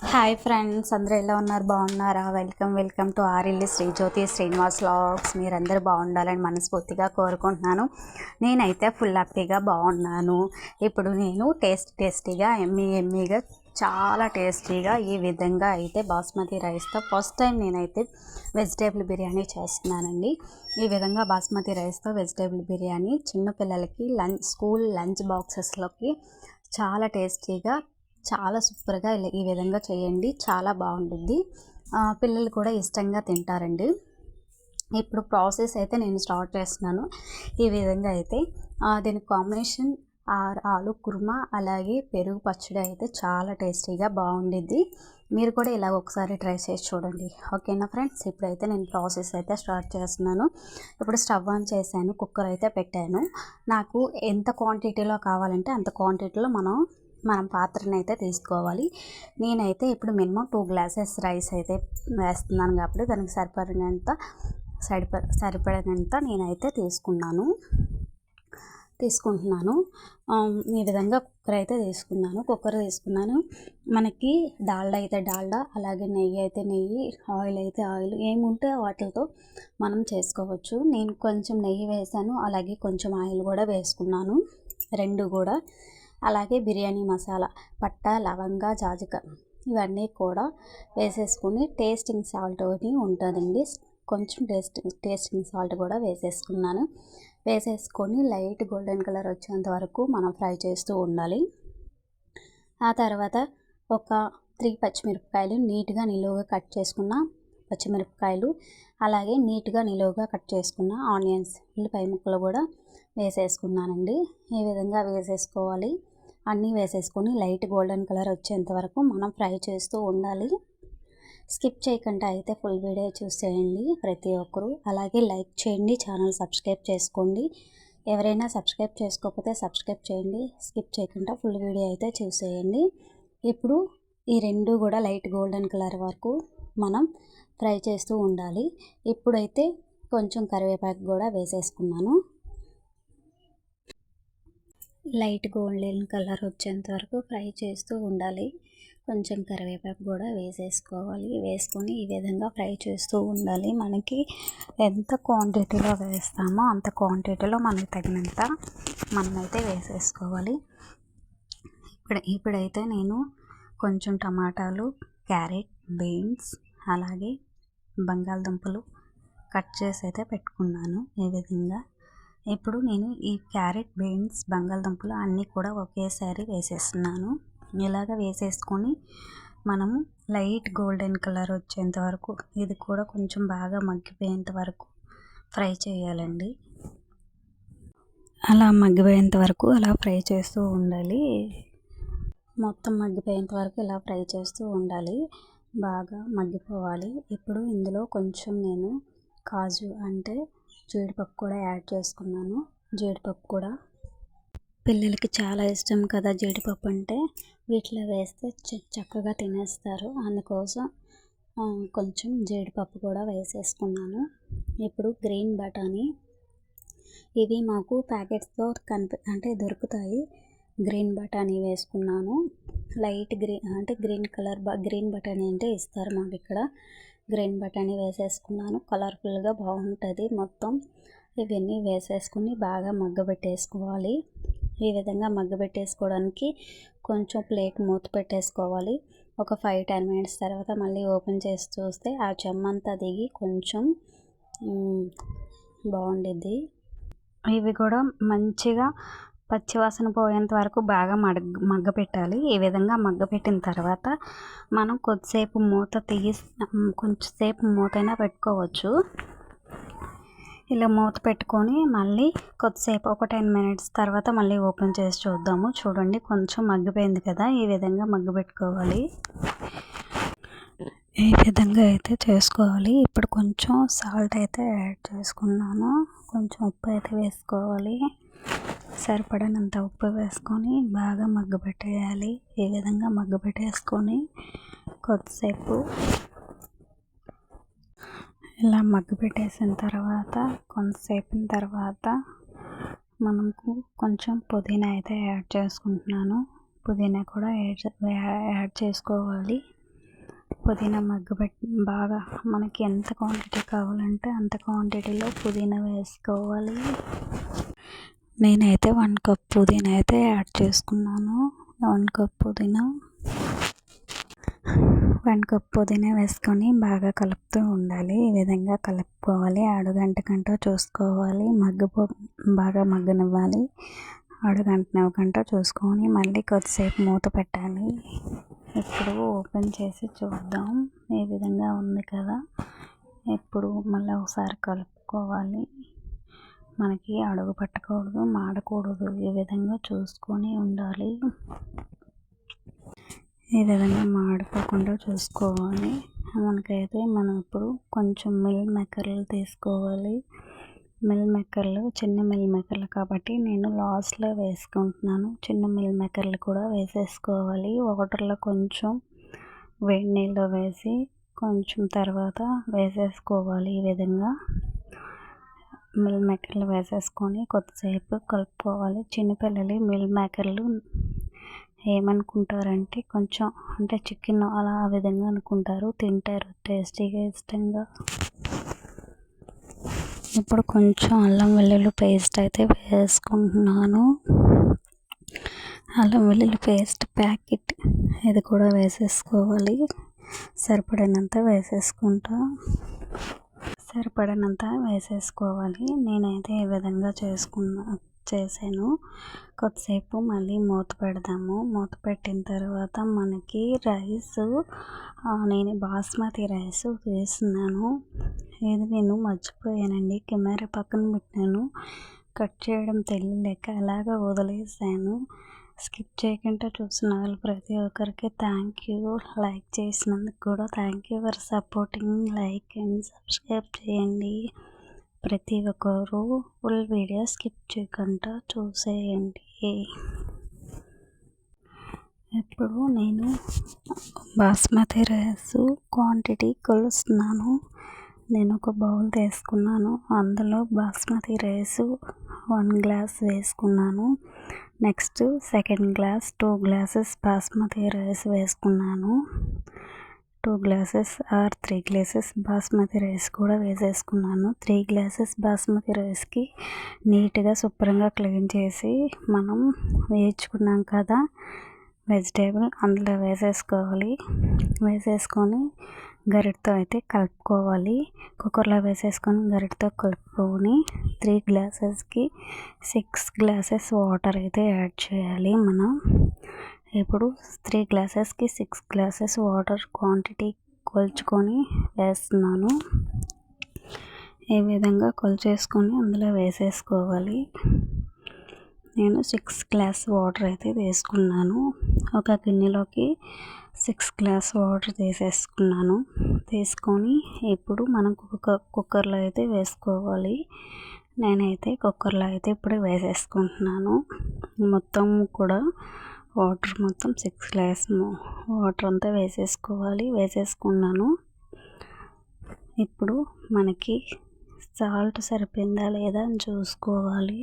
Hi friends అందరూ ఎలా ఉన్నారు? బాగున్నారా? వెల్కమ్ వెల్కమ్ టు ఆర్ఎల్లి శ్రీజ్యోతి శ్రీనివాస్ లాగ్స్ మీరందరూ బాగుండాలని మనస్ఫూర్తిగా కోరుకుంటున్నాను. నేనైతే ఫుల్ హ్యాపీగా బాగున్నాను. ఇప్పుడు నేను టేస్ట్ టేస్టీగా ఎమ్మీ ఎమ్మీగా చాలా టేస్టీగా ఈ విధంగా అయితే బాస్మతి రైస్తో ఫస్ట్ టైం నేనైతే వెజిటేబుల్ బిర్యానీ చేస్తున్నానండి. ఈ విధంగా బాస్మతి రైస్తో వెజిటేబుల్ బిర్యానీ చిన్నపిల్లలకి లంచ్ స్కూల్ లంచ్ బాక్సెస్లోకి చాలా టేస్టీగా చాలా సూపర్గా ఇలా ఈ విధంగా చేయండి. చాలా బాగుంటుంది. పిల్లలు కూడా ఇష్టంగా తింటారండి. ఇప్పుడు ప్రాసెస్ అయితే నేను స్టార్ట్ చేస్తున్నాను. ఈ విధంగా అయితే దీనికి కాంబినేషన్ ఆలు కుర్మా అలాగే పెరుగు పచ్చడి అయితే చాలా టేస్టీగా బాగుండిద్ది. మీరు కూడా ఇలా ఒకసారి ట్రై చేసి చూడండి. ఓకేనా ఫ్రెండ్స్? ఇప్పుడైతే నేను ప్రాసెస్ అయితే స్టార్ట్ చేస్తున్నాను. ఇప్పుడు స్టవ్ ఆన్ చేశాను కుక్కర్ అయితే పెట్టాను. నాకు ఎంత క్వాంటిటీలో కావాలంటే అంత క్వాంటిటీలో మనం మనం పాత్రని అయితే తీసుకోవాలి. నేనైతే ఇప్పుడు మినిమం టూ గ్లాసెస్ రైస్ అయితే వేస్తున్నాను కాబట్టి దానికి సరిపడినంత సరిప సరిపడినంత నేనైతే తీసుకున్నాను. తీసుకుంటున్నాను. ఈ విధంగా కుక్కర్ అయితే తీసుకున్నాను. కుక్కర్ తీసుకున్నాను. మనకి డాల్డా అయితే డాల్డా అలాగే నెయ్యి అయితే నెయ్యి ఆయిల్ అయితే ఆయిల్ ఏముంటే వాటితో మనం చేసుకోవచ్చు. నేను కొంచెం నెయ్యి వేసాను అలాగే కొంచెం ఆయిల్ కూడా వేసుకున్నాను. రెండు కూడా. అలాగే బిర్యానీ మసాలా పట్ట లవంగా జాజిక ఇవన్నీ కూడా వేసేసుకుని టేస్టింగ్ సాల్ట్ ఒకటి ఉంటుందండి. కొంచెం టేస్ట్ టేస్టింగ్ సాల్ట్ కూడా వేసేసుకున్నాను. వేసేసుకొని లైట్ గోల్డెన్ కలర్ వచ్చేంత వరకు మనం ఫ్రై చేస్తూ ఉండాలి. ఆ తర్వాత ఒక త్రీ పచ్చిమిరపకాయలు నీట్గా నిలువుగా కట్ చేసుకున్న పచ్చిమిరపకాయలు అలాగే నీట్గా నిలువుగా కట్ చేసుకున్న ఆనియన్స్ ఉల్లిపాయ ముక్కలు కూడా వేసేసుకున్నానండి. ఈ విధంగా వేసేసుకోవాలి? అన్నీ వేసేసుకొని లైట్ గోల్డెన్ కలర్ వచ్చేంత వరకు మనం ఫ్రై చేస్తూ ఉండాలి. స్కిప్ చేయకుండా అయితే ఫుల్ వీడియో చూసేయండి ప్రతి ఒక్కరు. అలాగే లైక్ చేయండి ఛానల్ సబ్స్క్రైబ్ చేసుకోండి. ఎవరైనా సబ్స్క్రైబ్ చేసుకోకపోతే సబ్స్క్రైబ్ చేయండి. స్కిప్ చేయకుండా ఫుల్ వీడియో అయితే చూసేయండి. ఇప్పుడు ఈ రెండు కూడా లైట్ గోల్డెన్ కలర్ వరకు మనం ఫ్రై చేస్తూ ఉండాలి. ఇప్పుడైతే కొంచెం కరివేపాకు కూడా వేసేసుకున్నాను. లైట్ గోల్డెన్ కలర్ వచ్చేంత వరకు ఫ్రై చేస్తూ ఉండాలి. కొంచెం కరివేపాకు కూడా వేసేసుకోవాలి. వేసుకొని ఈ విధంగా ఫ్రై చేస్తూ ఉండాలి. మనకి ఎంత క్వాంటిటీలో వేస్తామో అంత క్వాంటిటీలో మనకి తగినంత మనమైతే వేసేసుకోవాలి. ఇప్పుడు ఇప్పుడైతే నేను కొంచెం టమాటాలు క్యారెట్ బీన్స్ అలాగే బంగాళదుంపలు కట్ చేసి అయితే పెట్టుకున్నాను. ఈ విధంగా ఇప్పుడు నేను ఈ క్యారెట్ బీన్స్ బంగాళదుంపలు అన్నీ కూడా ఒకేసారి వేసేస్తున్నాను. ఇలాగ వేసేసుకొని మనము లైట్ గోల్డెన్ కలర్ వచ్చేంత వరకు ఇది కూడా కొంచెం బాగా మగ్గిపోయేంత వరకు ఫ్రై చేయాలండి. అలా మగ్గిపోయేంత వరకు అలా ఫ్రై చేస్తూ ఉండాలి. మొత్తం మగ్గిపోయేంత వరకు ఇలా ఫ్రై చేస్తూ ఉండాలి. బాగా మగ్గిపోవాలి. ఇప్పుడు ఇందులో కొంచెం నేను కాజు అంటే జీడిపప్పు కూడా యాడ్ చేసుకున్నాను. జీడిపప్పు కూడా. పిల్లలకి చాలా ఇష్టం కదా జీడిపప్పు అంటే. వీటిలో వేస్తే చ- చక్కగా తినేస్తారు. అందుకోసం కొంచెం జీడిపప్పు కూడా వేసేసుకున్నాను. ఇప్పుడు గ్రీన్ బఠానీ. ఇవి మాకు ప్యాకెట్స్తో కనిపి అంటే దొరుకుతాయి. గ్రీన్ బఠానీ వేసుకున్నాను. లైట్ గ్రీన్ అంటే గ్రీన్ కలర్ బ గ్రీన్ బఠానీ అంటే ఇస్తారు మాకు ఇక్కడ. గ్రీన్ బఠానీ వేసేసుకున్నాను. కలర్ఫుల్గా బాగుంటుంది మొత్తం. ఇవన్నీ వేసేసుకుని బాగా మగ్గబెట్టేసుకోవాలి ఈ విధంగా మగ్గబెట్టేసుకోవడానికి కొంచెం ప్లేట్ మూత పెట్టేసుకోవాలి. ఒక ఫైవ్ టెన్ మినిట్స్ తర్వాత మళ్ళీ ఓపెన్ చేసి చూస్తే ఆ చెమ్మంతా దిగి కొంచెం బాగుండిద్ది. ఇవి కూడా మంచిగా పచ్చివాసన పోయేంత వరకు బాగా మగ్గ పెట్టాలి. ఈ విధంగా మగ్గపెట్టిన తర్వాత మనం కొద్దిసేపు మూత తీసి కొంచెంసేపు మూత అయినా పెట్టుకోవచ్చు. ఇలా మూత పెట్టుకొని మళ్ళీ కొద్దిసేపు ఒక టెన్ మినిట్స్ తర్వాత మళ్ళీ ఓపెన్ చేసి చూద్దాము. చూడండి కొంచెం మగ్గిపోయింది కదా ఈ విధంగా మగ్గబెట్టుకోవాలి ఈ విధంగా అయితే చేసుకోవాలి. ఇప్పుడు కొంచెం సాల్ట్ అయితే యాడ్ చేసుకున్నాను. కొంచెం ఉప్పు అయితే వేసుకోవాలి. సరిపడనంత ఉప్పు వేసుకొని బాగా మగ్గబెట్టేయాలి ఈ విధంగా మగ్గబెట్టేసుకొని కొద్దిసేపు ఇలా మగ్గబెట్టేసిన తర్వాత కొంతసేపు తర్వాత మనకు కొంచెం పుదీనా అయితే యాడ్ చేసుకుంటున్నాను. పుదీనా కూడా యాడ్ యాడ్ చేసుకోవాలి. పుదీనా మగ్గబెట్టి బాగా మనకి ఎంత క్వాంటిటీ కావాలంటే అంత క్వాంటిటీలో పుదీనా వేసుకోవాలి. నేనైతే వన్ కప్ పుదీనా అయితే యాడ్ చేసుకున్నాను. వన్ కప్ పుదీనా వన్ కప్ పుదీనా వేసుకొని బాగా కలుపుతూ ఉండాలి. ఈ విధంగా కలుపుకోవాలి. అడుగంట గంట చూసుకోవాలి. మగ్గిపో బాగా మగ్గనివ్వాలి. అడుగంటనివ్వకుండా చూసుకొని మళ్ళీ కొద్దిసేపు మూత పెట్టాలి. ఇప్పుడు ఓపెన్ చేసి చూద్దాం. ఏ విధంగా ఉంది కదా. ఇప్పుడు మళ్ళీ ఒకసారి కలుపుకోవాలి. మనకి అడుగు పట్టకూడదు మాడకూడదు. ఈ విధంగా చూసుకొని ఉండాలి. ఈ విధంగా మాడిపోకుండా చూసుకోవాలి. మనకైతే మనం ఇప్పుడు కొంచెం మిల్ మేకర్లు తీసుకోవాలి. మిల్ మేకర్లు చిన్న మిల్ మేకర్లు కాబట్టి నేను లాస్ట్లో వేసుకుంటున్నాను. చిన్న మిల్ మేకర్లు కూడా వేసేసుకోవాలి. వాటర్లో కొంచెం వేడి నీళ్ళు వేసి కొంచెం తర్వాత వేసేసుకోవాలి ఈ విధంగా. మిల్ మేకర్లు వేసేసుకొని కొద్దిసేపు కలుపుకోవాలి. చిన్నపిల్లలు మిల్ మేకర్లు ఏమనుకుంటారంటే కొంచెం అంటే చికెన్ అలా ఆ విధంగా అనుకుంటారు. తింటారు. టేస్టీగా ఇష్టంగా. ఇప్పుడు కొంచెం అల్లం వెల్లుల్లి పేస్ట్ అయితే వేసుకుంటున్నాను. అల్లం వెల్లుల్లి పేస్ట్ ప్యాకెట్ ఇది కూడా వేసేసుకోవాలి. సరిపడినంత వేసేసుకుంటా. సరిపడినంత వేసేసుకోవాలి. నేనైతే ఈ విధంగా చేసుకున్నా చేశాను. కొద్దిసేపు మళ్ళీ మూత పెడదాము. మూత పెట్టిన తర్వాత మనకి రైస్ నేను బాస్మతి రైస్ వేస్తున్నాను. ఇది నేను మర్చిపోయానండి. కెమెరా పక్కన పెట్టాను. కట్ చేయడం తెలియలేక అలాగా వదిలేసాను. స్కిప్ చేయకుండా చూసిన వాళ్ళు ప్రతి ఒక్కరికి థ్యాంక్ యూ లైక్ చేసినందుకు కూడా thank you for supporting like and subscribe చేయండి. ప్రతి ఒక్కరు ఫుల్ వీడియో స్కిప్ చేయకుండా చూసేయండి. ఇప్పుడు నేను బాస్మతి రైస్ క్వాంటిటీ కొలుస్తున్నాను. నేను ఒక బౌల్ తీసుకున్నాను. అందులో బాస్మతి రైస్ వన్ గ్లాస్ వేసుకున్నాను. Next second glass two glasses basmati rice వేసుకున్నాను. Two glasses or three glasses basmati rice కూడా వేసేసుకున్నాను. త్రీ గ్లాసెస్ బాస్మతి రైస్కి నీట్గా శుభ్రంగా క్లీన్ చేసి మనం వేయించుకున్నాం కదా వెజిటేబుల్ అందులో వేసేసుకోవాలి. వేసేసుకొని గరిటతో అయితే కలుపుకోవాలి. కుక్కర్లో వేసేసుకొని గరిటతో కలుపుకొని త్రీ గ్లాసెస్కి సిక్స్ గ్లాసెస్ వాటర్ అయితే యాడ్ చేయాలి మనం. ఇప్పుడు త్రీ గ్లాసెస్కి సిక్స్ గ్లాసెస్ వాటర్ క్వాంటిటీ కొలుచుకొని వేస్తున్నాను. ఈ విధంగా కొలిచేసుకొని అందులో వేసేసుకోవాలి. నేను సిక్స్ గ్లాస్ వాటర్ అయితే వేసుకున్నాను. ఒక గిన్నెలోకి సిక్స్ గ్లాస్ వాటర్ తీసేసుకున్నాను. తీసుకొని ఇప్పుడు మనం కుక్క కుక్కర్లో అయితే వేసుకోవాలి. నేనైతే కుక్కర్లో అయితే ఇప్పుడే వేసేసుకుంటున్నాను. మొత్తం కూడా వాటర్ మొత్తం సిక్స్ గ్లాస్ వాటర్ అంతా వేసేసుకోవాలి. వేసేసుకున్నాను. ఇప్పుడు మనకి సాల్ట్ సరిపోయిందా లేదా అని చూసుకోవాలి.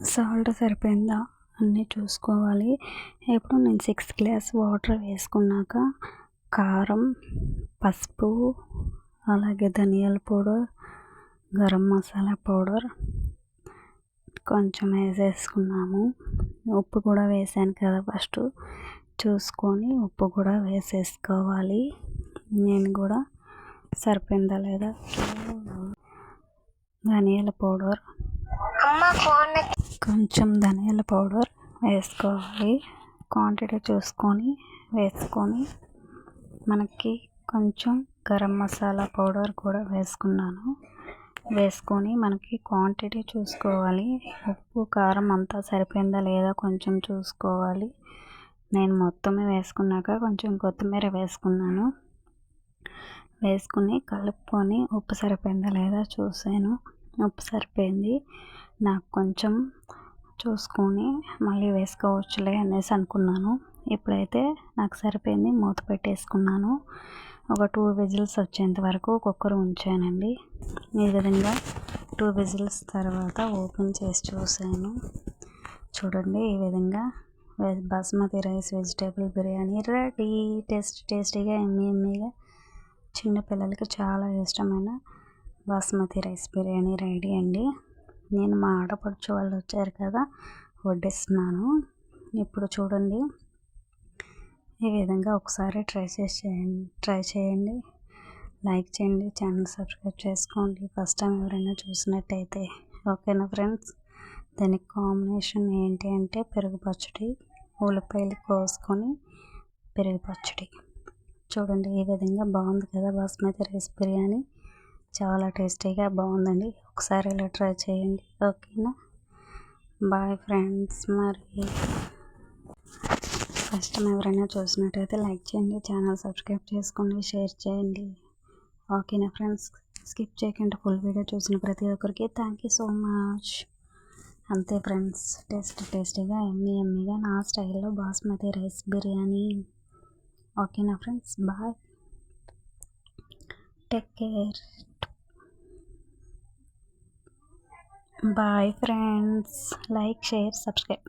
సాల్ట్ సరిపోయిందా? అన్నీ చూసుకోవాలి. ఇప్పుడు నేను సిక్స్ గ్లాస్ వాటర్ వేసుకున్నాక కారం పసుపు అలాగే ధనియాల పౌడర్ గరం మసాలా పౌడర్ కొంచెం వేసేసుకున్నాము. ఉప్పు కూడా వేసాను కదా ఫస్ట్. చూసుకొని ఉప్పు కూడా వేసేసుకోవాలి. నేను కూడా సరిపోయిందా లేదా? ధనియాల పౌడర్. కొంచెం ధనియాల పౌడర్ వేసుకోవాలి. క్వాంటిటీ చూసుకొని వేసుకొని మనకి కొంచెం గరం మసాలా పౌడర్ కూడా వేసుకున్నాను. వేసుకొని మనకి క్వాంటిటీ చూసుకోవాలి. ఉప్పు కారం అంతా సరిపోయిందా లేదా కొంచెం చూసుకోవాలి. నేను మొత్తమే వేసుకున్నాక కొంచెం కొత్తిమీర వేసుకున్నాను. వేసుకుని కలుపుకొని ఉప్పు సరిపోయిందా లేదా చూసాను ఉప్పు సరిపోయింది. నాకు కొంచెం చూసుకొని మళ్ళీ వేసుకోవచ్చులే అనేసి అనుకున్నాను. ఇప్పుడైతే నాకు సరిపోయింది. మూత పెట్టేసుకున్నాను. ఒక టూ విజిల్స్ వచ్చేంత వరకు కుక్కర్ ఉంచానండి. ఈ విధంగా టూ విజిల్స్ తర్వాత ఓపెన్ చేసి చూసాను చూడండి ఈ విధంగా basmati rice vegetable biryani ready. Taste టేస్టీగా ఎమ్మి ఎమ్మిగా చిన్నపిల్లలకి చాలా ఇష్టమైన బాస్మతి రైస్ బిర్యానీ రెడీ అండి. నేను మా ఆడపడుచు వాళ్ళు వచ్చారు కదా వడ్డిస్తున్నాను. ఇప్పుడు చూడండి. ఈ విధంగా ఒకసారి ట్రై చేసి చేయండి ట్రై చేయండి. లైక్ చేయండి ఛానల్ సబ్స్క్రైబ్ చేసుకోండి. ఫస్ట్ టైం ఎవరైనా చూసినట్టయితే ఓకేనా ఫ్రెండ్స్? దానికి కాంబినేషన్ ఏంటి అంటే పెరుగు పచ్చడి ఉల్లిపాయలు కోసుకొని పెరుగు పచ్చడి. చూడండి ఈ విధంగా బాగుంది కదా బాస్మతి రైస్ బిర్యానీ. చాలా టేస్టీగా బాగుందండి. ఒకసారి ఇలా ట్రై చేయండి. ఓకేనా? బాయ్ ఫ్రెండ్స్ మరి. ఫస్ట్ టైం ఎవరైనా చూసినట్టయితే లైక్ చేయండి ఛానల్ సబ్స్క్రైబ్ చేసుకోండి షేర్ చేయండి. ఓకేనా ఫ్రెండ్స్? స్కిప్ చేయకుండా ఫుల్ వీడియో చూసిన ప్రతి ఒక్కరికి థ్యాంక్ యూ సో మచ్ అంతే ఫ్రెండ్స్ టేస్ట్ టేస్టీగా ఎమ్మీ ఎమ్మీగా నా స్టైల్లో బాస్మతి రైస్ బిర్యానీ. ఓకేనా friends? Bye. Take care. Bye friends like share subscribe